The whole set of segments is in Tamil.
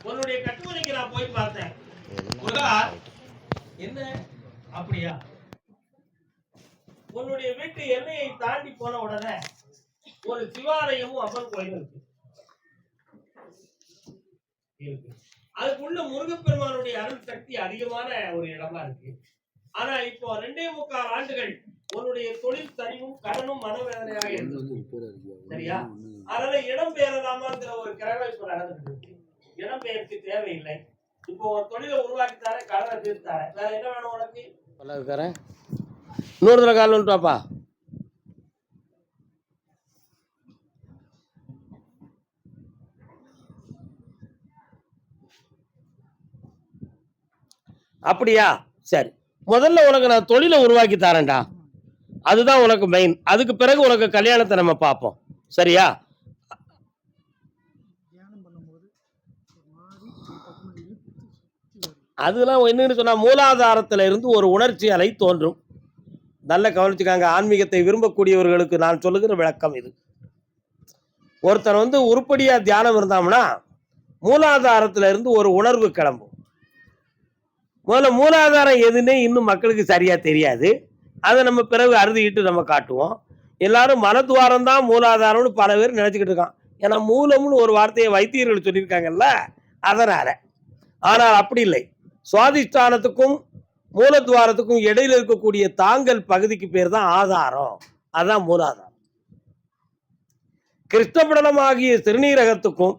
உன்னுடைய கட்டுமனைக்கு நான் போய் பார்த்தேன். முருகா என்ன? அப்படியா? உன்னுடைய வீட்டு எல்லையை தாண்டி போன உடனே ஒரு சிவாலயமும் அம்மன் கோயில் இருக்கு. அதுக்குள்ள முருகப்பெருமானுடைய அருள் சக்தி அதிகமான ஒரு இடமா இருக்கு. ஆனா இப்போ ரெண்டே முக்கால் ஆண்டுகள் உன்னுடைய தொழில் சரிவும் கடனும் மனவேதனையாக இருந்தது சரியா? அதனால இடம் பெயரலாமாங்கிற ஒரு கிரகம் இப்ப நடந்துட்டு இடம்பெயர்ச்சி தேவையில்லை. இப்போ ஒரு தொழிலை உருவாக்கி தரேன் கடனை தீர்த்து வேற என்ன வேணும் உனக்கு? பல்லாக்காரன் இன்னொரு தடவை கால் வந்துட்டாப்பா அப்படியா? சரி. முதல்ல உனக்கு நான் தொழிலை உருவாக்கி தரேன்டா. அதுதான் உனக்கு மெயின் அதுக்கு பிறகு உனக்கு கல்யாணத்தை நம்ம பார்ப்போம். சரியா தியானம் பண்ணும்போது ஒரு மாதிரி ஒரு பக்கம் இழுத்து சுத்தி வருது. அதெல்லாம் என்னன்னு சொன்னால் மூலாதாரத்தில் இருந்து ஒரு உணர்ச்சி அலை தோன்றும். நல்ல கவனிச்சுக்காங்க. ஆன்மீகத்தை விரும்பக்கூடியவர்களுக்கு நான் சொல்லுகிற விளக்கம் இது. ஒருத்தர் வந்து உருப்படியாக தியானம் இருந்தாம்னா மூலாதாரத்துல இருந்து ஒரு உணர்வு கிளம்பும். முதல்ல மூலாதாரம் எதுன்னே இன்னும் மக்களுக்கு சரியாக தெரியாது. அதை நம்ம பிறகு அறுதிக்கிட்டு நம்ம காட்டுவோம். எல்லாரும் மனத்துவாரம் தான் மூலாதாரம்னு பல பேர் நினச்சிக்கிட்டு இருக்கான். ஏன்னா மூலம்னு ஒரு வார்த்தையை வைத்தியர்கள் சொல்லியிருக்காங்கல்ல அதனால். ஆனால் அப்படி இல்லை. சுவாதிஷ்டானத்துக்கும் மூலத்வாரத்துக்கும் இடையில இருக்கக்கூடிய தாங்கல் பகுதிக்கு பேர் தான் ஆதாரம். அதான் மூலாதாரம். கிருஷ்ணபடலமாகிய சிறுநீரகத்துக்கும்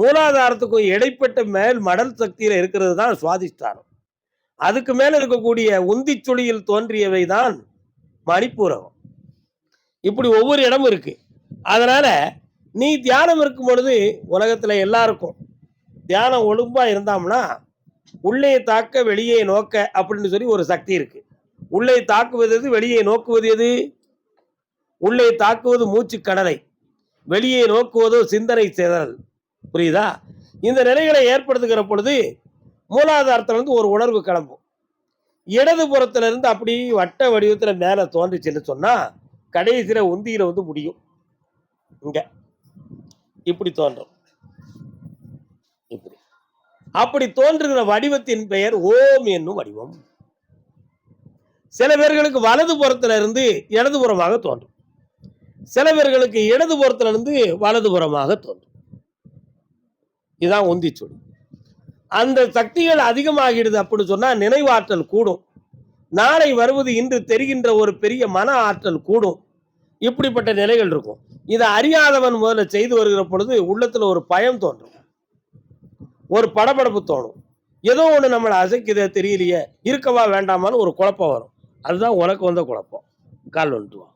மூலாதாரத்துக்கும் இடைப்பட்ட மேல் மடல் சக்தியில் இருக்கிறது தான் சுவாதிஷ்டானம். அதுக்கு மேல இருக்கக்கூடிய உந்திச்சுளியில் தோன்றியவை தான் மணிப்பூரகம். இப்படி ஒவ்வொரு இடமும் இருக்கு. அதனால நீ தியானம் இருக்கும் பொழுது உலகத்துல எல்லாருக்கும் தியானம் ஒழுங்கா இருந்தாம்னா உள்ளே தாக்க வெளியே நோக்க அப்படின்னு சொல்லி ஒரு சக்தி இருக்கு. உள்ளே தாக்குவது எது? வெளியே நோக்குவது எது? உள்ளே தாக்குவது மூச்சு கடலை. வெளியே நோக்குவதோ சிந்தனை சிதறல் புரியுதா? இந்த நிலைகளை ஏற்படுத்துகிற பொழுது மூலாதாரத்திலிருந்து ஒரு உணர்வு கிளம்பும். இடது புறத்துல இருந்து அப்படி வட்ட வடிவத்துல மேல தோன்றுச்சுன்னு சொன்னா கடைசியில உந்தியில் வந்து முடியும். இங்க. இப்படி தோன்றும். அப்படி தோன்றுகிற வடிவத்தின் பெயர் ஓம் என்னும் வடிவம். சில பேர்களுக்கு வலது புறத்துல இருந்து இடதுபுறமாக தோன்றும். சில பேர்களுக்கு இடது இருந்து வலதுபுறமாக தோன்றும். இதுதான் உந்திச்சுடி அந்த சக்திகள் அதிகமாகிடுது அப்படின்னு சொன்னா நினைவாற்றல் கூடும். நாளை வருவது இன்று தெரிகின்ற ஒரு பெரிய மன ஆற்றல் கூடும். இப்படிப்பட்ட நிலைகள் இருக்கும். இதை அறியாதவன் முதல்ல செய்து வருகிற பொழுது உள்ளத்துல ஒரு பயம் தோன்றும். ஒரு படபடப்பு தோணும். ஏதோ ஒன்று நம்மளை அசைக்குதே தெரியலையே இருக்கவா வேண்டாமான்னு ஒரு குழப்பம் வரும். அதுதான் உனக்கு வந்த குழப்பம். கால் வந்துடுவான்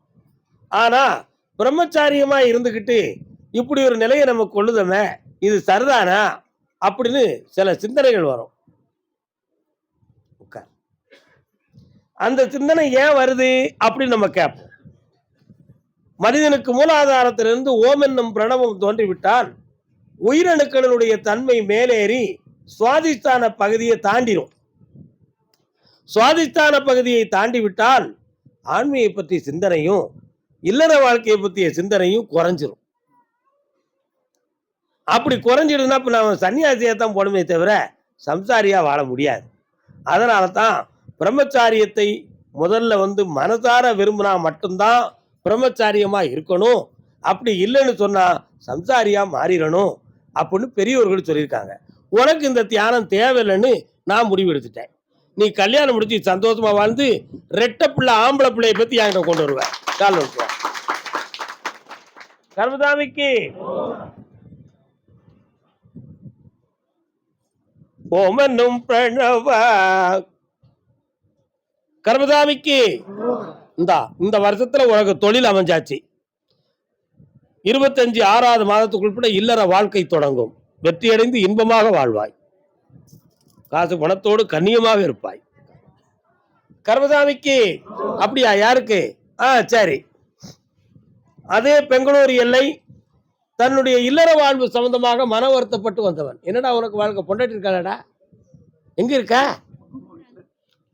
ஆனா பிரம்மச்சாரியமா இருந்துக்கிட்டு இப்படி ஒரு நிலையை நம்ம கொள்ளுதமே இது சரிதானா? அப்படின்னு சில சிந்தனைகள் வரும். உட்கார். அந்த சிந்தனை ஏன் வருது அப்படின்னு நம்ம கேட்போம். மனிதனுக்கு மூலாதாரத்திலிருந்து ஓம் என்னும் பிரணவம் தோன்றிவிட்டால் உயிரணுக்களினுடைய தன்மை மேலேறி சுவாதிஸ்தான பகுதியை தாண்டிடும் சுவாதிஸ்தான பகுதியை தாண்டி விட்டால் ஆண்மையை பற்றிய சிந்தனையும் இல்லற வாழ்க்கையை பற்றிய சிந்தனையும் குறைஞ்சிரும். அப்படி குறைஞ்சிடுனா இப்போ நம்ம சன்னியாசியாக தான் போடுமே தவிர சம்சாரியாக வாழ முடியாது. அதனால தான் பிரம்மச்சாரியத்தை முதல்ல வந்து மனசார விரும்பினா மட்டும்தான் பிரம்மச்சாரியமாக இருக்கணும். அப்படி இல்லைன்னு சொன்னா சம்சாரியா மாறிடணும். அப்படின்னு பெரியவர்கள் சொல்லியிருக்காங்க. உனக்கு இந்த தியானம் தேவையில்லைன்னு நான் முடிவெடுத்துட்டேன். நீ கல்யாணம் முடிச்சு சந்தோஷமா வாழ்ந்து ரெட்டை பிள்ளை ஆம்பளை பிள்ளைய பத்தி என்கிட்ட கொண்டு வருவேன் கால் கர்மதாமிக்கு ஓமனும் பிரணவ. கர்மதாமிக்கு இந்தா இந்த வருஷத்துல உனக்கு தொழில் அமைஞ்சாச்சு. இருபத்தஞ்சு ஆறாவது மாதத்துக்குள்பட இல்லற வாழ்க்கை தொடங்கும். வெற்றியடைந்து இன்பமாக வாழ்வாய். காசு பணத்தோடு கண்ணியமாக இருப்பாய். கர்மசாமிக்கு அப்படியா யாருக்கு? ஆ சரி. அதே பெங்களூர் எல்லை தன்னுடைய இல்லற வாழ்வு சம்பந்தமாக மன வருத்தப்பட்டு வந்தவன். என்னடா உனக்கு வாழ்க்கை பொண்டாட்டி இருக்காளடா? எங்க இருக்க?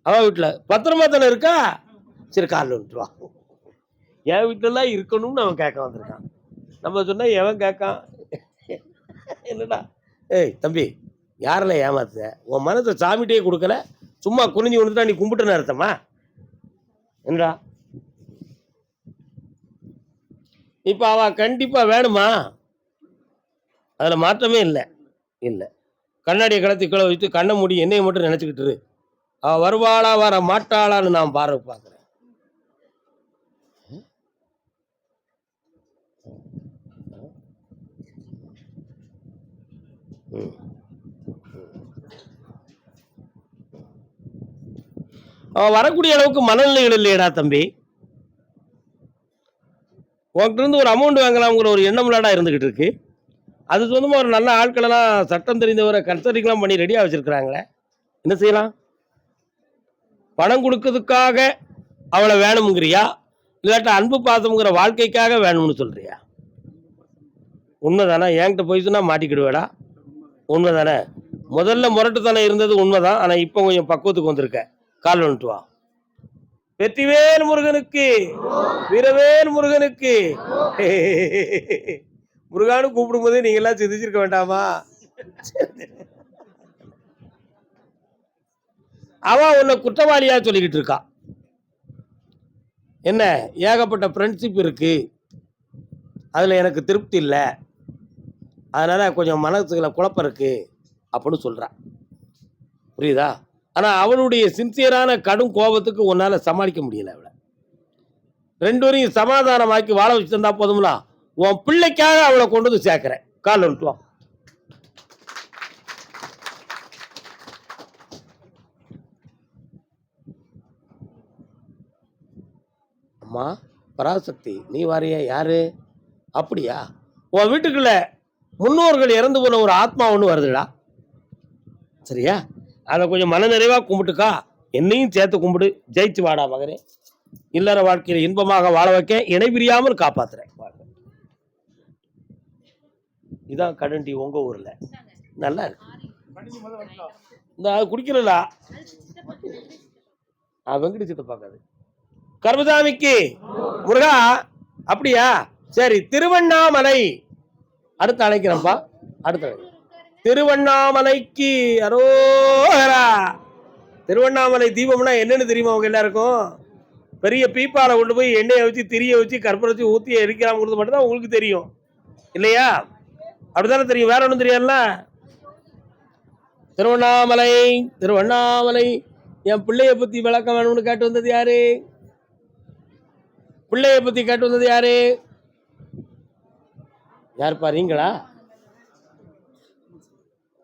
அவ வீட்டுல பத்திரமா தானே இருக்கா? சரி காலில் விட்டுருவா என் வீட்டுலலாம் இருக்கணும்னு அவன் கேட்க வந்திருக்கான். நம்ம சொன்னால் எவன் கேட்கான்? என்னடா? ஏய் தம்பி யாரில் ஏமாத்த உன் மனத்தை சாமிட்டே கொடுக்கல. சும்மா குனிஞ்சு விழுந்துட்டா நீ கும்பிட்டுன்னு அர்த்தமா? என்னடா? இப்போ அவ கண்டிப்பாக வேணுமா? அதில் மாற்றமே இல்லை. இல்லை. கண்ணாடியை கலத்தி கீழே வச்சு கண்ணை மூடி என்னையை மட்டும் நினச்சிக்கிட்டு அவள் அவ வருவாளா வர மாட்டாளான்னு நான் பார்வை பார்க்குறேன். அவன் வரக்கூடிய அளவுக்கு மனநிலைகள் இல்லையடா தம்பி. உன்கிட்ட இருந்து ஒரு அமௌண்ட் வாங்கலாம்ங்கிற ஒரு எண்ணம்லாடா இருந்துக்கிட்டு இருக்கு. அது சொந்தமாக ஒரு நல்ல ஆட்களெல்லாம் சட்டம் தெரிந்தவரை கன்சல்டிங்லாம் பண்ணி ரெடியாக வச்சுருக்குறாங்களே. என்ன செய்யலாம்? பணம் கொடுக்கறதுக்காக அவளை வேணுங்கிறியா இல்லாட்ட அன்பு பாசம்ங்கிற வாழ்க்கைக்காக வேணும்னு சொல்கிறியா உண்மைதானா? என்கிட்ட போய் சொன்னால் மாட்டிக்கிடுவேடா. உண்மை தானே முதல்ல முரட்டுத்தனம் இருந்தது உண்மைதான். ஆனால் இப்போ கொஞ்சம் பக்குவத்துக்கு வந்திருக்க. கால் வந்துட்டு வா. வெற்றிவேல் முருகனுக்கு வீரவேல் முருகனுக்கு. முருகானு கூப்பிடும்போதே நீங்க எல்லாம் சிந்திச்சிருக்க வேண்டாமா? அவ உன்னை குற்றவாளியா சொல்லிக்கிட்டு இருக்கா. என்ன? ஏகப்பட்ட ஃப்ரெண்ட்ஷிப் இருக்கு. அதில் எனக்கு திருப்தி இல்லை. அதனால் கொஞ்சம் மனசுல குழப்பம் இருக்குது அப்படின்னு சொல்கிறான் புரியுதா? ஆனால் அவளுடைய சின்சியரான கடும் கோபத்துக்கு உன்னால் சமாளிக்க முடியல அவளை. ரெண்டு வரையும் சமாதானமாக்கி வாழ வச்சிருந்தா போதும்ல? உன் பிள்ளைக்காக அவளை கொண்டு வந்து சேர்க்குறேன். கால் விட்டுவான் அம்மா பராசக்தி நீ வாரியா? யாரு? அப்படியா? உன் வீட்டுக்குள்ள முன்னோர்கள் இறந்து போன ஒரு ஆத்மா ஒன்று வருதுடா. சரியா? அதை கொஞ்சம் மனநிறைவாக கும்பிட்டுக்கா. என்னையும் சேர்த்து கும்பிடு. ஜெயிச்சு வாடா மகனே. இல்லற வாழ்க்கையில் இன்பமாக வாழ வைக்க இணை பிரியாமல் காப்பாத்துறேன் வாழ்க. இதான் கடண்டி உங்க ஊர்ல. நல்லா இருக்கு. இந்த அது குடிக்கல வெங்கடி சித்த பார்க்காது கர்மசாமிக்கு. முருகா அப்படியா? சரி திருவண்ணாமலை. அடுத்து அழைக்கிறப்பா அடுத்து திருவண்ணாமலைக்கு அரோகரா. திருவண்ணாமலை தீபம்னா என்னன்னு தெரியுமா அவங்க எல்லாருக்கும்? பெரிய பீப்பால கொண்டு போய் எண்ணெயை வச்சு திரிய வச்சு கற்பூரம் வச்சு ஊற்றி எரிக்கலாம்ங்கிறது மட்டும் தான் உங்களுக்கு தெரியும். இல்லையா? அப்படிதானே தெரியும். வேற ஒன்றும் தெரியாதுல்ல? திருவண்ணாமலை திருவண்ணாமலை என் பிள்ளைய பற்றி விளக்கம் வேணும்னு கேட்டு வந்தது யாரு? பிள்ளைய பற்றி கேட்டு வந்தது யாரு? யாருப்பா நீங்களா?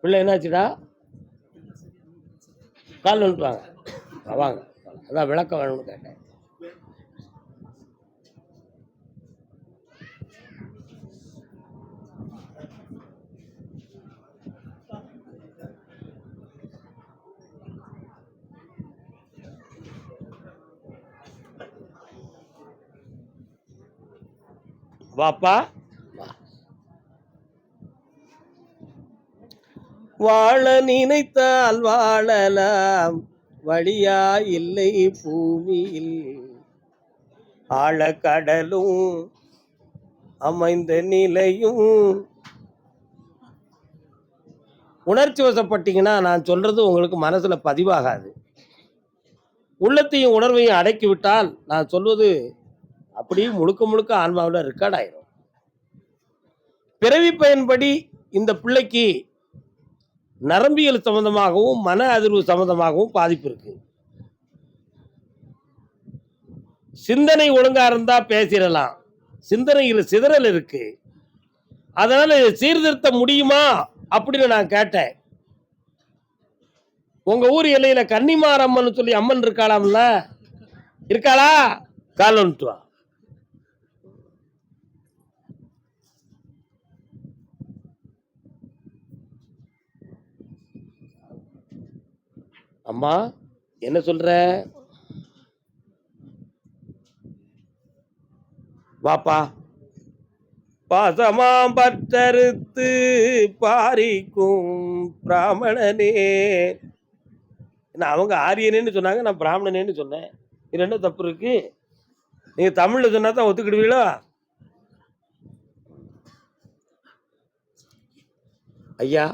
பிள்ளை என்னாச்சுடா? கால் வந்துட்டு வாங்க ஆ, வாங்க. அதான் விளக்கம் வேணும்னு கேட்டேன். வாப்பா வா வாழ நினைத்தால் வாழலாம். வழியா இல்லை பூமியில். ஆழக்கடலும் அமைந்த நிலையும். உணர்ச்சி வசப்பட்டீங்கன்னா நான் சொல்றது உங்களுக்கு மனசுல பதிவாகாது. உள்ளத்தையும் உணர்வையும் அடக்கி விட்டால் நான் சொல்வது அப்படியே முழுக்க முழுக்க ஆன்மாவில் ரெக்கார்ட் ஆயிரும். பிறவி பயன்படி இந்த பிள்ளைக்கு நரம்பியல் சம்பந்தமாகவும் மன அதிர்வு சம்பந்தமாகவும் பாதிப்பு இருக்கு. சிந்தனை ஒழுங்கா இருந்தா பேசிடலாம். சிந்தனையில் சிதறல் இருக்கு. அதனால இதை சீர்திருத்த முடியுமா? அப்படின்னு நான் கேட்டேன். உங்க ஊர் எல்லையில கன்னிமாரம்மன் சொல்லி அம்மன் இருக்காளாம்ல? இருக்காளா? கால் அம்மா என்ன சொல்ற? வாப்பா. பாசமாம் பற்றறுத்து பாரிக்கும் பிராமணனே. என்ன அவங்க ஆரியனேன்னு சொன்னாங்க நான் பிராமணனேன்னு சொன்னேன். இது என்ன தப்பு இருக்கு? நீங்க தமிழ்ல சொன்னா தான் ஒத்துக்கிடுவீங்களா? ஐயா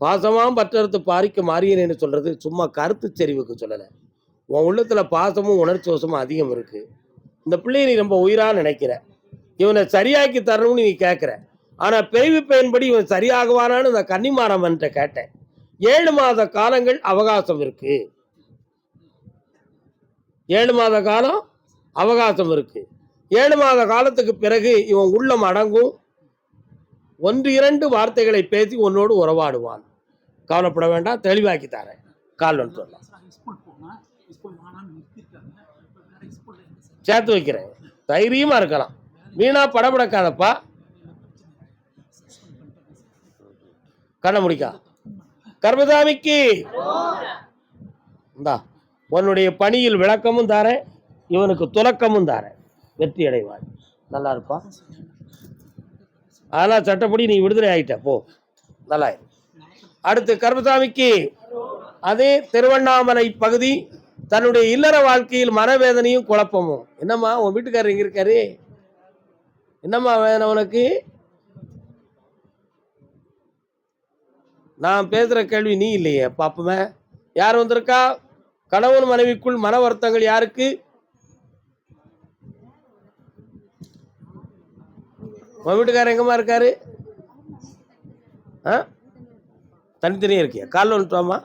பாசமாம் பற்றறுத்து பாரிக்க மாறியனேன்னு சொல்கிறது சும்மா கருத்து செறிவுக்கு சொல்லலை. உன் உள்ளத்தில் பாசமும் உணர்ச்சி வசமும் அதிகம் இருக்குது இந்த பிள்ளையை நீ ரொம்ப உயிராக நினைக்கிற. இவனை சரியாக்கி தரணும்னு நீ கேட்குற ஆனால் பிறவி பயன்படி இவன் சரியாகுவானான்னு இந்த கன்னிமாரம்மன்ட்ட கேட்டேன். ஏழு மாத காலங்கள் அவகாசம் இருக்குது ஏழு மாத காலம் அவகாசம் இருக்குது ஏழு மாத காலத்துக்கு பிறகு இவன் உள்ளம் அடங்கும். ஒன்று இரண்டு வார்த்தைகளை பேசி உன்னோடு உறவாடுவான். கவலைப்பட வேண்டாம் தெளிவாக்கி தரேன். கால் வந்து சொல்லலாம் சேர்த்து வைக்கிறேன். தைரியமா இருக்கலாம். வீணா படபடக்காதப்பா. கண்ண முடிக்கா. கர்மதாமிக்கு. இந்தா உன்னுடைய பணியில் விளக்கமும் தாரேன் இவனுக்கு துலக்கமும் தாரேன். வெற்றி அடைவான் நல்லா இருப்பா. அதெல்லாம் சட்டப்படி நீ விடுதலை ஆகிட்ட போ. நல்லா அடுத்து கருமசாமிக்கு அதே திருவண்ணாமலை பகுதி தன்னுடைய இல்லற வாழ்க்கையில் மனவேதனையும் குழப்பமும். என்னம்மா உன் வீட்டுக்காரர் இங்கே இருக்காரு? என்னம்மா வேதனை உனக்கு? நான் பேசுகிற கேள்வி நீ இல்லையே பாப்பமே. யார் வந்திருக்கா? கணவன் மனைவிக்குள் மன வருத்தங்கள் யாருக்கு? உன் வீட்டுக்காரர் எங்கம்மா இருக்காரு? ஆ? தனித்தனியாக இருக்கியா? காலில் வந்துட்டோமா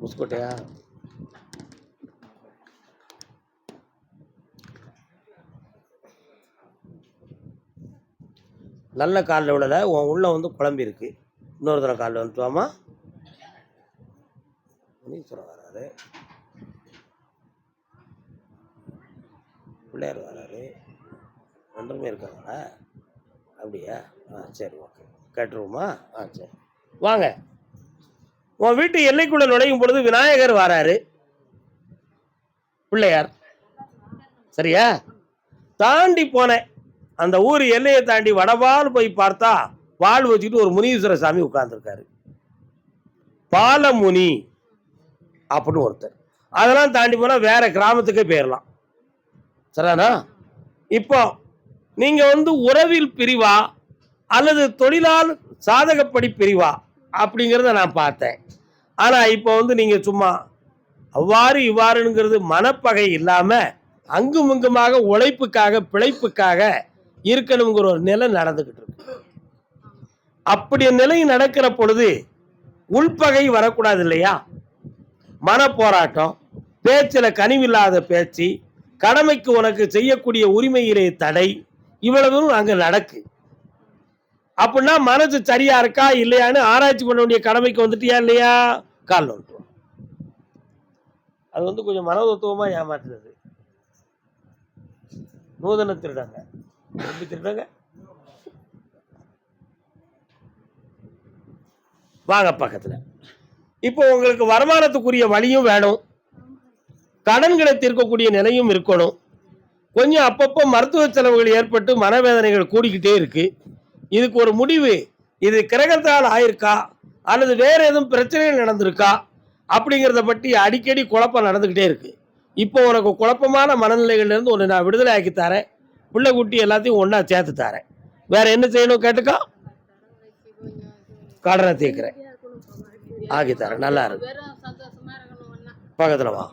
முஸ்கோட்டையா நல்ல காலில் விடலை உன் உள்ள வந்து குழம்பி இருக்கு. இன்னொரு தடவை காலில் வந்துட்டுவாமா சொல்ல வராரு. பிள்ளையார் வராரு. ரெண்டுமே இருக்காங்களா? அப்படியா? ஆ சரி ஓகே. கேட்டுருவோமா? ஆ சரி. வாங்க. உன் வீட்டு எல்லைக்குள்ள நுழையும் பொழுது விநாயகர் வராரு. பிள்ளையார். சரியா? தாண்டி போனேன் அந்த ஊர் எல்லையை தாண்டி வடபால் போய் பார்த்தா பால் வச்சுட்டு ஒரு முனீஸ்வர சாமி உட்கார்ந்துருக்காரு. பாலமுனி அப்படின்னு ஒருத்தர். அதெல்லாம் தாண்டி போனால் வேற கிராமத்துக்கே போயிடலாம் சரிதானா இப்போ நீங்க வந்து உறவில் பிரிவா அல்லது தொழிலால் சாதகப்படி பிரிவா அப்படிங்கிறத நான் பார்த்தேன். ஆனால் இப்போ வந்து நீங்கள் சும்மா அவ்வாறு இவ்வாறுங்கிறது மனப்பகை இல்லாமல் அங்கும் இங்குமாக உழைப்புக்காக பிழைப்புக்காக இருக்கணுங்கிற ஒரு நிலை நடந்துக்கிட்டு இருக்கு. அப்படி நிலை நடக்கிற பொழுது உள்பகை வரக்கூடாது இல்லையா? மன போராட்டம் பேச்சில் கனிவில்லாத பேச்சு கடமைக்கு உனக்கு செய்யக்கூடிய உரிமையிலே தடை. இவ்வளவும் அங்கே நடக்கு. அப்படின்னா மனசு சரியா இருக்கா இல்லையான்னு ஆராய்ச்சி பண்ண வேண்டிய கடமைக்கு வந்துட்டியா இல்லையா? கால் வந்துட்டு அது வந்து கொஞ்சம் மனோதத்துவமா ஏமாத்துறது. நூதன திருடங்க. எப்படி திருடங்க? வாங்க பக்கத்துல. இப்போ உங்களுக்கு வருமானத்துக்குரிய வழியும் வேணும். கடன்களை தீர்க்கக்கூடிய நிலையும் இருக்கணும். கொஞ்சம் அப்பப்போ மருத்துவ செலவுகள் ஏற்பட்டு மனவேதனைகள் கூடிக்கிட்டே இருக்கு. இதுக்கு ஒரு முடிவு. இது கிரகத்தால் ஆயிருக்கா? அல்லது வேற எதுவும் பிரச்சனைகள் நடந்திருக்கா? அப்படிங்கிறத பற்றி அடிக்கடி குழப்பம் நடந்துக்கிட்டே இருக்கு. இப்போ உனக்கு குழப்பமான மனநிலைகள்ல இருந்து ஒன்று நான் விடுதலை ஆக்கி தரேன். பிள்ளை குட்டி எல்லாத்தையும் ஒன்றா சேர்த்து தரேன். வேற என்ன செய்யணும் கேட்டுக்கா? கடனை தீர்க்கிறேன். ஆக்கி தரேன். நல்லா இருக்கு. பக்கத்தில் வா.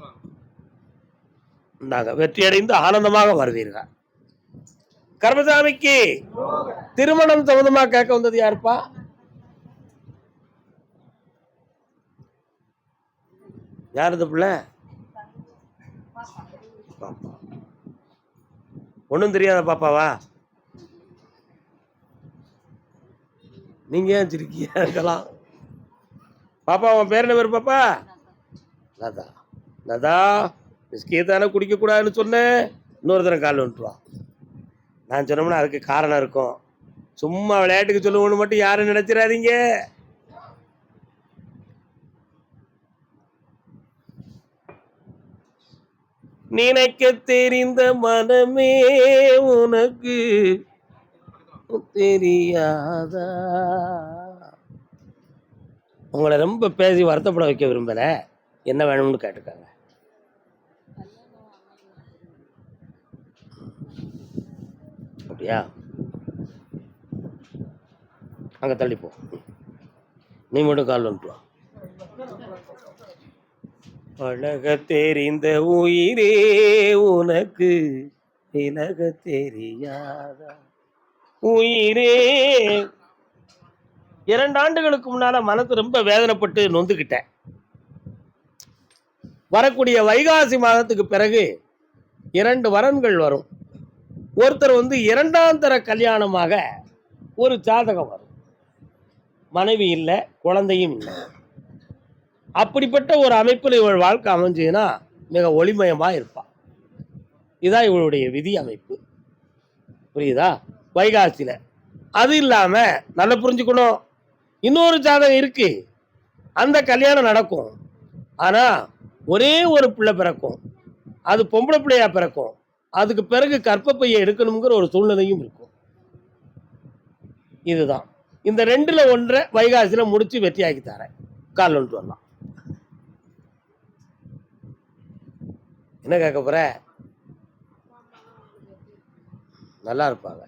நாங்கள் வெற்றியடைந்து ஆனந்தமாக வருவீர்கள். கர்மசாமிக்கு திருமணம் சம்பந்தமா கேட்க வந்தது யாருப்பா? யார் இந்த பிள்ளை? ஒன்றும் தெரியாத பாப்பாவா? நீங்க ஏன் சிரிக்கியா இருக்கலாம் பாப்பா உன் பேர் என்ன பேர் பாப்பா? லதா. லதா. விஸ்கியை தானே குடிக்கக்கூடாதுன்னு சொன்னேன் இன்னொரு தரம் கால் வந்துட்டுவான் நான் சொன்னோம்னா அதுக்கு காரணம் இருக்கும். சும்மா விளையாட்டுக்கு சொல்லுவோன்னு மட்டும் யாரும் நினைச்சிடாதீங்க. நினைக்க தெரிந்த மனமே உனக்கு தெரியாதா? உங்களை ரொம்ப பேசி வருத்தப்பட வைக்க விரும்பலை. என்ன வேணும்னு கேட்டிருக்காங்க அப்படியா அங்கே தள்ளிப்போ நீ மட்டும் கால் வந்துடுவோம் வா பழக தெரிந்த உயிரே உனக்கு விலக தெரியாதா உயிரே. இரண்டு ஆண்டுகளுக்கு முன்னால மனசு ரொம்ப வேதனைப்பட்டு நொந்துக்கிட்டேன் வரக்கூடிய வைகாசி மாதத்துக்கு பிறகு இரண்டு வரன்கள் வரும். ஒருத்தர் வந்து இரண்டாம் தர கல்யாணமாக ஒரு ஜாதகம் வரும். மனைவி இல்லை குழந்தையும் இல்லை. அப்படிப்பட்ட ஒரு அமைப்பில் இவள் வாழ்க்கை அமைஞ்சதுன்னா மிக ஒளிமயமாக இருப்பாள் இதான் இவளுடைய விதி அமைப்பு. புரியுதா? வைகாசியில். அது இல்லாமல் நல்லா புரிஞ்சுக்கணும். இன்னொரு ஜாதகம் இருக்குது அந்த கல்யாணம் நடக்கும். ஆனால் ஒரே ஒரு பிள்ளை பிறக்கும். அது பொம்பளை பிள்ளையாக பிறக்கும். அதுக்கு பிறகு கற்பப்பையை எடுக்கணுங்கிற ஒரு சூழ்நிலையும் இருக்கும். இதுதான். இந்த ரெண்டுல ஒன்றை வைகாசியில முடிச்சு வெற்றியாக்கி தரேன். கால் ஒன்று வரலாம். என்ன கேட்க போற? நல்லா இருப்பாங்க.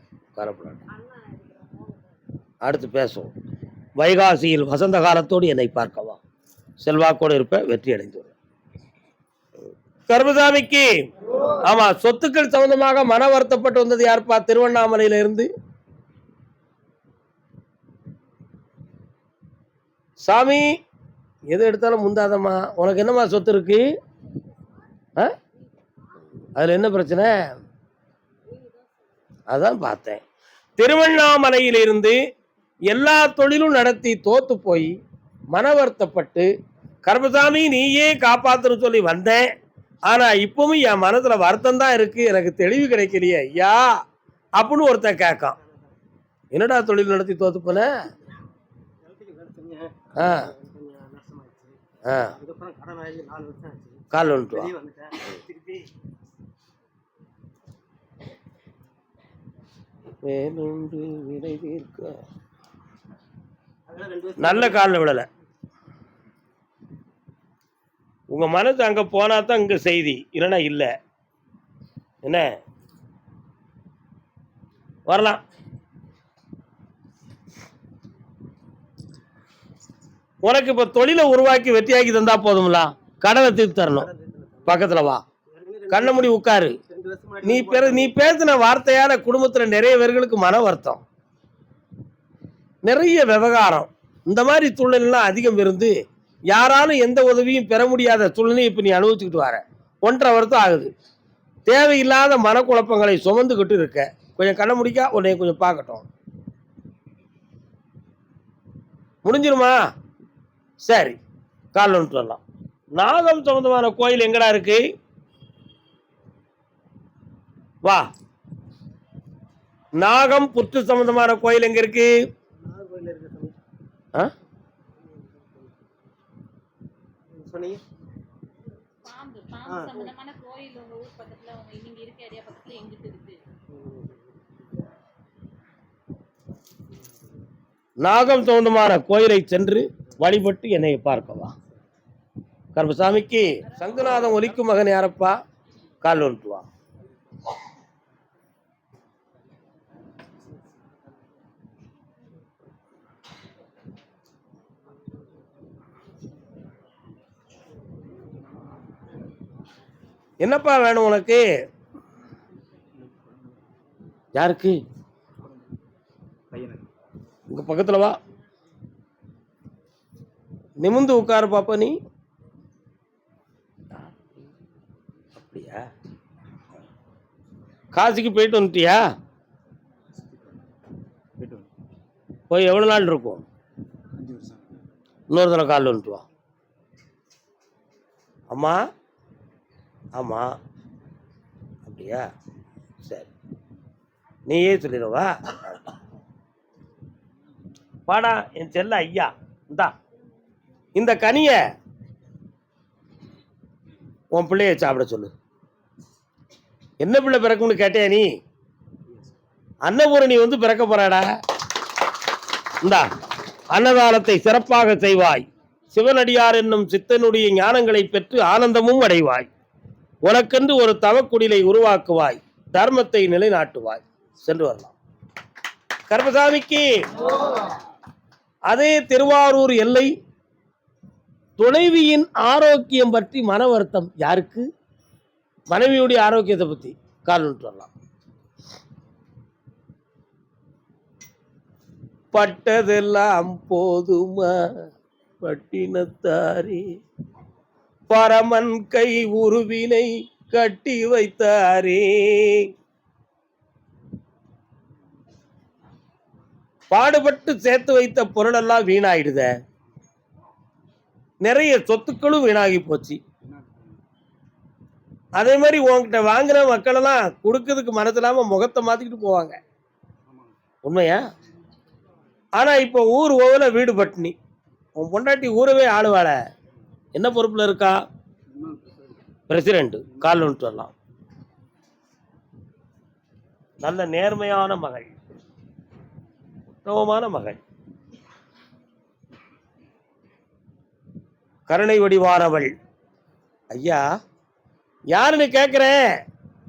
அடுத்து பேசுவோம். வைகாசியில் வசந்த காலத்தோடு என்னை பார்க்கவா? செல்வாக்கோடு இருப்ப வெற்றி அடைந்து கருமசாமிக்கு. ஆமா சொத்துக்கள் சம்பந்தமாக மன வருத்தப்பட்டு வந்தது யாருப்பா? திருவண்ணாமலையில இருந்து சாமி எது எடுத்தாலும் முந்தாதம்மா. உனக்கு என்னம்மா சொத்து இருக்கு? ஆ? அதுல என்ன பிரச்சனை? அதான் பார்த்தேன். திருவண்ணாமலையிலிருந்து எல்லா தொழிலும் நடத்தி தோத்து போய் மன வருத்தப்பட்டு கர்மசாமி நீயே காப்பாத்துன்னு சொல்லி வந்தேன். ஆனா இப்பவும் என் மனசுல வருத்தம் தான் இருக்கு. எனக்கு தெளிவு கிடைக்கலையே. ஐயா அப்படின்னு ஒருத்தன் கேட்கான் என்னடா தொழில் நடத்தி தோத்து போன ஆ. ஆ. கால் வந்துட்டு வா வெளியே தீர்க்க. நல்ல காலில் விடலை. உங்க மனசு அங்க போனா தான் இங்க செய்தி. இல்லைன்னா இல்லை. என்ன? வரலாம். உனக்கு இப்ப தொழிலை உருவாக்கி வெற்றியாக்கி தந்தா போதும்ல? கடனை தீர்த்து தரணும். பக்கத்துல வா. கண்ணை முடி உட்காரு. நீ பெரு நீ பேசின வார்த்தையால குடும்பத்துல நிறைய பேர்களுக்கு மன வருத்தம். நிறைய விவகாரம். இந்த மாதிரி சூழ்நிலாம் அதிகம் இருந்து யாராலும் எந்த உதவியும் பெற முடியாத சூழ்நிலை இப்ப நீ அனுபவிச்சுக்கிட்டு வர. ஒன்றரை வருஷம் ஆகுது. தேவையில்லாத மனக்குழப்பங்களை சுமந்துக்கிட்டு இருக்க. கொஞ்சம் கண்ண முடிக்கா உன்னை கொஞ்சம் பார்க்கட்டும். முடிஞ்சிருமா? சரி. கால் வந்துட்டு வரலாம். நாகம் சம்பந்தமான கோயில் எங்கடா இருக்கு? வா. நாகம் புத்து சம்பந்தமான கோயில் எங்க இருக்கு? ஆ? சொன்னீங்க? பாம்பு பாம்பு சம்பந்தமான கோயில் உங்க ஊர் பக்கத்துல உங்க நீங்க இருக்க ஏரியா பக்கத்துல எங்கிட்டு இருக்கு. நாகம் சம்பந்தமான கோயிலை சென்று வழிபட்டு என்னை பார்க்கவா. கர்மசாமிக்கு சங்குநாதம் ஒலிக்கும் மகன் யாரப்பா? கால் வந்துட்டு வா என்னப்பா வேணும் உனக்கு? யாருக்கு? உங்க பக்கத்துல வா. நிமிந்து உட்காரு பாப்பா நீ. அப்படியா? காசிக்கு போயிட்டு வந்துட்டியா? போய் எவ்வளோ நாள் இருக்கும்? இன்னொரு தடவை காலில் வந்துட்டு வா. அம்மா? ஆமாம் அப்படியா? சரி. நீயே சொல்லிடுவா. பாடா என் செல்ல ஐயா. இந்தா. இந்த கனியை உன் பிள்ளைய சாப்பிட சொல்லு. என்ன பிள்ளை பிறக்கும்னு கேட்டே நீ? அன்னபூரணி வந்து பிறக்க போறாடா. இந்தா. அன்னதானத்தை சிறப்பாக செய்வாய். சிவனடியார் என்னும் சித்தனுடைய ஞானங்களை பெற்று ஆனந்தமும் அடைவாய். உனக்கென்று ஒரு தவக்குடிலை உருவாக்குவாய் தர்மத்தை நிலைநாட்டுவாய். சென்று வரலாம். கர்மசாமிக்கு அதே திருவாரூர் எல்லை துணைவியின் ஆரோக்கியம் பற்றி மன வருத்தம் யாருக்கு? மனைவியுடைய ஆரோக்கியத்தை பத்தி கால் வரலாம். பட்டதெல்லாம் போதுமா பட்டினத்தாரே? பரமன் கை உருவினை கட்டி வைத்தாரே. பாடுபட்டு சேர்த்து வைத்த பொருளெல்லாம் வீணாயிடுத. நிறைய சொத்துக்களும் வீணாகி போச்சு. அதே மாதிரி உன்கிட்ட வாங்குற மக்களெல்லாம் கொடுக்கறதுக்கு மனசு இல்லாமல் முகத்தை மாத்திக்கிட்டு போவாங்க. உண்மையா? ஆனா இப்போ ஊர் ஓவல வீடு பட்டினி. உன் பொண்டாட்டி ஊரவே ஆளுவாள. என்ன பொறுப்பில் இருக்கா? பிரசிடண்ட் கால் வந்துட்டு வரலாம். நல்ல நேர்மையான மகள். உத்தமமான மகள். கருணை வடிவானவள். ஐயா யாருன்னு கேட்குறேன்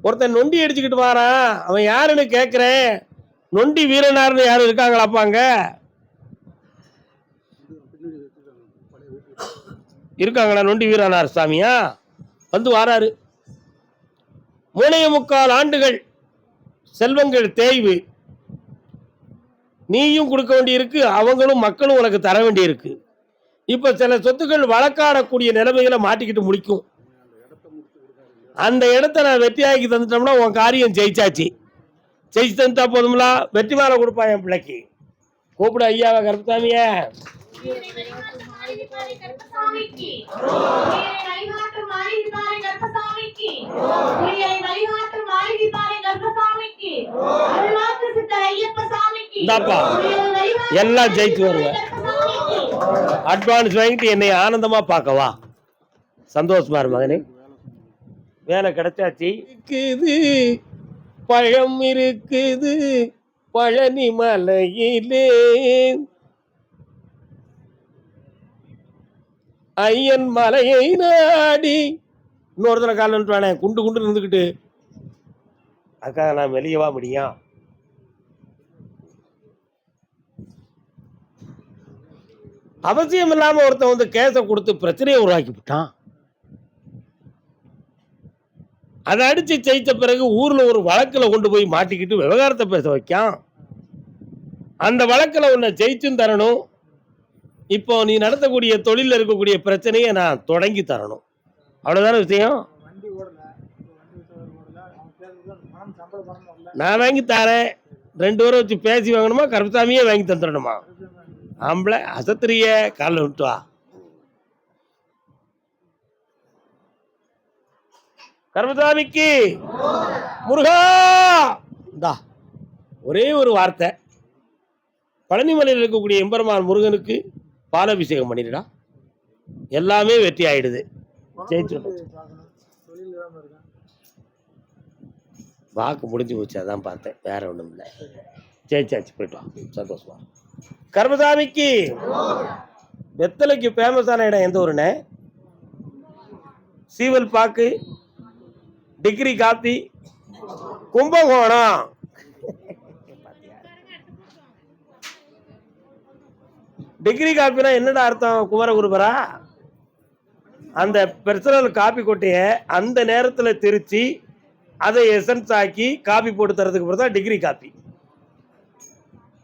ஒருத்தன் நொண்டி அடிச்சுக்கிட்டு வாரான். அவன் யாருன்னு கேட்குறேன் நொண்டி வீரனார்னு யாரும் இருக்காங்களாப்பாங்க இருக்காங்களா நொண்டி வீரனார் சாமியா? வந்து வாராரு. மூணைய முக்கால் ஆண்டுகள் செல்வங்கள் தேய்வு. நீயும் கொடுக்க வேண்டியிருக்கு அவங்களும் மக்களும் உனக்கு தர வேண்டியிருக்கு. இப்போ சில சொத்துக்கள் வழக்காடக்கூடிய நிலைமைகளை மாட்டிக்கிட்டு முடிக்கும். அந்த இடத்த நான் வெற்றியாக்கி தந்துட்டோம்னா உன் காரியம் ஜெயிச்சாச்சு. ஜெயிச்சு தந்துட்டா போதும்ல? வெற்றி மாலை கொடுப்பா என் பிள்ளைக்கு. கூப்பிடு ஐயாவை கருப்பசாமிய. கருப்பசாமிக்கு. உயிரை வழிகாட்டும் மாளிகைதானே கருப்பசாமிக்கு. உயிரை வழிகாட்டும் மாளிகைதானே கருப்பசாமிக்கு. அருள்வாக்கு சித்தர் ஐயப்ப சாமிக்கு இந்தாப்பா. உயிரை வழிகாட்டும் எல்லாம் ஜெயிச்சு வருவேன். அட்வான்ஸ் வாங்கிட்டு என்னை ஆனந்தமா பார்க்கவா சந்தோஷமா இரு மகனே. வேலை கிடைச்சாச்சு. இருக்குது பழம் இருக்குது பழனி மலையிலே ஐயன் மலையை நாடி. இன்னொருத்தர காலம் வானே குண்டு குண்டு இருந்துக்கிட்டு அதுக்காக நான் வெளியவா முடியும் அவசியம் இல்லாம ஒருத்தன் வந்து கேஸை கொடுத்து பிரச்சனையை உருவாக்கி விட்டான் அதை அடிச்சு ஜெயித்த பிறகு ஊர்ல ஒரு வழக்கில் கொண்டு போய் மாட்டிக்கிட்டு விவகாரத்தை பேச வைக்கான். அந்த வழக்கில் உன்னை ஜெயிச்சும் தரணும். இப்போ நீ நடத்தக்கூடிய தொழில இருக்கக்கூடிய பிரச்சனையை நான் தொடங்கி தரணும். அவ்வளவுதானே விஷயம்? நான் வாங்கி தரேன். ரெண்டு பேரும் வச்சு பேசி வாங்கணுமா? கருப்பசாமியே வாங்கி தந்துடணுமா? ஆம்பளை அசத்திரிய காலில் விட்டு வா. கருமசாமிக்கு முருகா! இந்தா ஒரே ஒரு வார்த்தை. பழனிமலையில் இருக்கக்கூடிய எம்பெருமான் முருகனுக்கு பாலாபிஷேகம் பண்ணிடுடா எல்லாமே வெற்றி ஆயிடுது. வாக்கு முடிஞ்சு போச்சு அதான் பார்த்தேன். வேற ஒன்றும் இல்லை. ஜெயிச்சாச்சு போயிட்டு வா சந்தோஷமா. கர்மசாமிக்கு வெத்தலைக்கு ஃபேமஸான இடம் எந்த ஊருண்ணே சீவல் பாக்கு டிகிரி காப்பி கும்பகோணம். டிகிரி காப்பினா என்னடா அர்த்தம்? குமரகுருபரா அந்த பெர்சனல் காப்பி கொட்டையை அந்த நேரத்தில் திருச்சி அதை எசன்ஸ் ஆக்கி காப்பி போட்டு தரதுக்கு அப்புறம் தான் டிகிரி காப்பி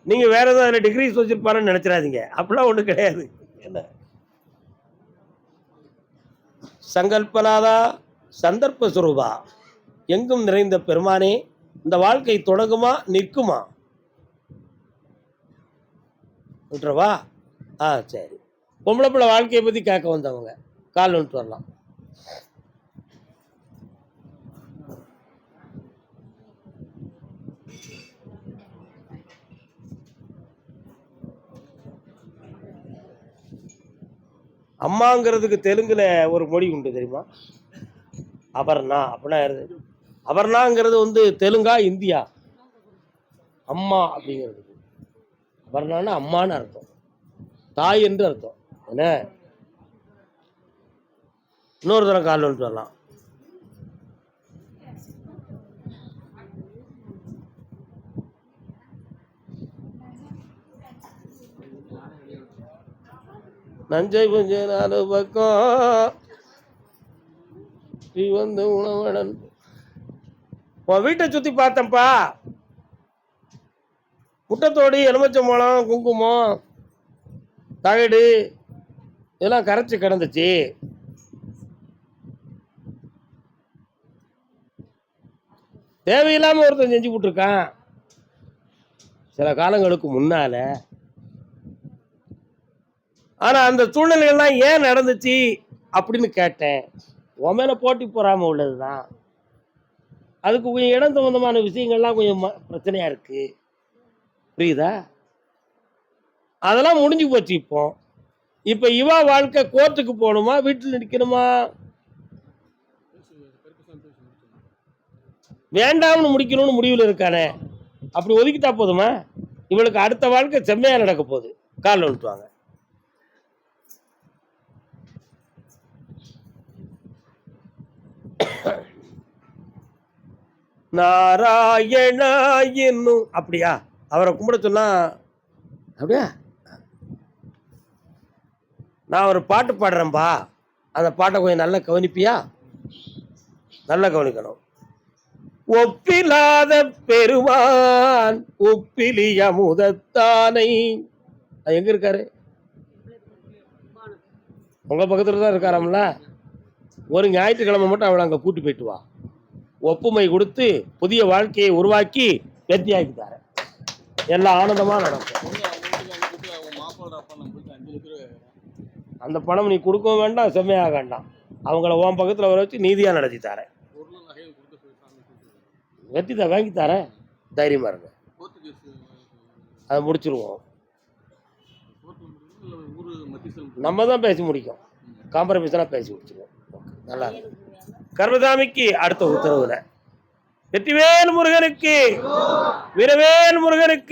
நீங்கள் வேறு எதாவது அதில் டிகிரிஸ் வச்சிருப்பாருன்னு நினச்சிடாதீங்க. அப்படிலாம் ஒன்றும் கிடையாது. என்ன? சங்கல்பலாதா சந்தர்ப்ப சுரூபா. எங்கும் நிறைந்த பெருமானே இந்த வாழ்க்கை தொடங்குமா நிற்குமா? விட்டுறவா? ஆ சரி. பொம்பளை பிள்ளை வாழ்க்கையை பற்றி கேட்க வந்தவங்க. கால் வந்துட்டு வரலாம். அம்மாங்கிறதுக்கு தெலுங்குல ஒரு மொழி உண்டு தெரியுமா? அபர்ணா அப்படின்னா அபர்ணாங்கிறது வந்து தெலுங்கா இந்தியா? அம்மா அப்படிங்கிறது. அபர்ணான்னா அம்மான்னு அர்த்தம். தாய் என்று அர்த்தம். என்ன? இன்னொரு தரம் கால் வந்துட்டு வரலாம். நஞ்சை கொஞ்ச நாலு பக்கம். நீ வந்து உணவடன். உன் வீட்டை சுத்தி பார்த்தேன்ப்பா. முட்டத்தோடு எலுமிச்சம்பழம் குங்குமம். தகடு இதெல்லாம் கரைச்சி கிடந்துச்சு. தேவையில்லாமல் ஒருத்தன் செஞ்சு விட்ருக்கான் சில காலங்களுக்கு முன்னால. ஆனால் அந்த சூழ்நிலைகள்லாம் ஏன் நடந்துச்சு அப்படின்னு கேட்டேன். உன் மேலே போட்டி உள்ளது தான் அதுக்கு கொஞ்சம் இடம் சம்பந்தமான விஷயங்கள்லாம் கொஞ்சம் ம- இருக்குது புரியுதா? அதெல்லாம் முடிஞ்சு போச்சு இப்போ. இப்போ இவா வாழ்க்கை கோர்ட்டுக்கு போகணுமா வீட்டில் நிற்கணுமா? வேண்டாம்னு முடிக்கணும்னு முடிவில் இருக்கானே. அப்படி ஒதுக்கிட்டா போதுமா? இவளுக்கு அடுத்த வாழ்க்கை செம்மையாக நடக்க போகுது. காலில் விட்டுவாங்க நாராயணா என்னும் அப்படியா? அவரை கும்பிட சொன்னா அப்படியா? நான் ஒரு பாட்டு பாடுறேன்பா. அந்த பாட்டை கொஞ்சம் நல்லா கவனிப்பியா? நல்லா கவனிக்கணும். ஒப்பிலாத பெருமான் ஒப்பிலிய முதத்தானை அது எங்க இருக்காரு? உங்க பக்கத்துல தான் இருக்காராம்ல? ஒரு ஞாயிற்றுக்கிழமை மட்டும் அவளை அங்க கூட்டி போயிட்டு வா. ஒப்புமை கொடுத்து புதிய வாழ்க்கையை உருவாக்கி வெற்றியாக்கிட்டாரு எல்லாம் ஆனந்தமா நடக்கும். அந்த பணம் நீ கொடுக்கவும் வேண்டாம் செம்மையாக வேண்டாம். அவங்கள உன் பக்கத்தில் வர வச்சு நீதியாக நடத்தி தரேன். வெற்றி தான் வாங்கி தரேன். தைரியமாக இருங்க. அதை முடிச்சிருவோம். நம்ம தான் பேசி முடிக்கும். காம்ப்ரமைஸ்லாம் பேசி முடிச்சிருவோம். நல்லா இருக்கு. கர்மசாமிக்கு அடுத்த உத்தரவுல. வெற்றிவேல் முருகனுக்கு வீரவேல் முருகனுக்கு